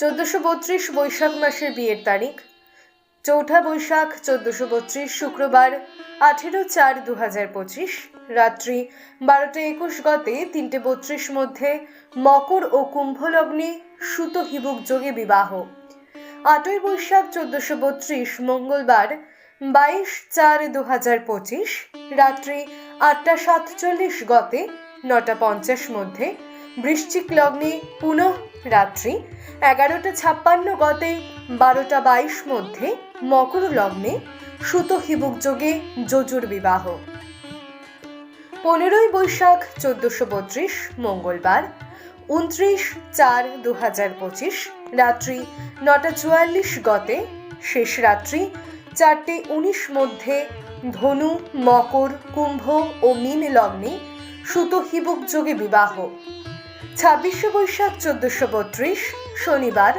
চোদ্দোশো বত্রিশ বৈশাখ মাসের বিয়ের তারিখ। চৌঠা বৈশাখ চোদ্দোশো বত্রিশ শুক্রবার, আঠেরো চার দু হাজার পঁচিশ, রাত্রি বারোটা একুশ গতে তিনটে বত্রিশ মধ্যে মকর ও কুম্ভ লগ্নে সুত হিবুক যোগে বিবাহ। আটই বৈশাখ চোদ্দোশো বত্রিশ মঙ্গলবার, বাইশ চার দু হাজার পঁচিশ, রাত্রি আটটা সাতচল্লিশ গতে নটা পঞ্চাশ মধ্যে বৃশ্চিক লগ্নে পুনঃ রাত্রি। এগারোটা ছাপ্পান্ন গতে বারোটা বাইশ মধ্যে মকর লগ্নে সুত হিবুক যোগে যজুর বিবাহ। পনেরোই বৈশাখ চোদ্দশো বত্রিশ মঙ্গলবার, উনত্রিশ চার দু হাজার পঁচিশ, রাত্রি নটা চুয়াল্লিশ গতে শেষ রাত্রি, চারটে উনিশ মধ্যে ধনু, মকর, কুম্ভ ও মীন লগ্নে সুত হিবুক যোগে বিবাহ। ছাব্বিশে বৈশাখ চোদ্দশো বত্রিশ, শনিবার,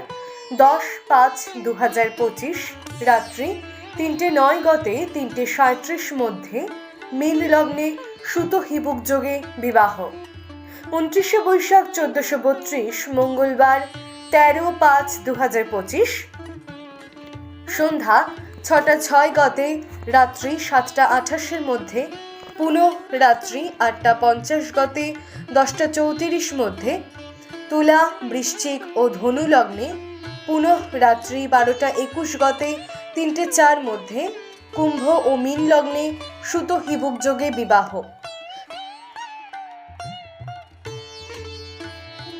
দশ পাঁচ দু হাজার পঁচিশ, রাত্রি তিনটে নয় গতে তিনটে সাঁত্রিশ মধ্যে মীন লগ্নে সুত হিবুক যোগে বিবাহ। উনত্রিশে বৈশাখ চোদ্দশো বত্রিশ, মঙ্গলবার, তেরো পাঁচ দু হাজার পঁচিশ, সন্ধ্যা ছটা ছয় গতে রাত্রি সাতটা আঠাশের মধ্যে পুনঃ রাত্রি আটটা পঞ্চাশ গতে দশটা চৌত্রিশ মধ্যে তুলা, বৃশ্চিক ও ধনু লগ্নে পুনঃ রাত্রি বারোটা একুশ গতে তিনটে চার মধ্যে কুম্ভ ও মীন লগ্নে সুত হিবুক যোগে বিবাহ।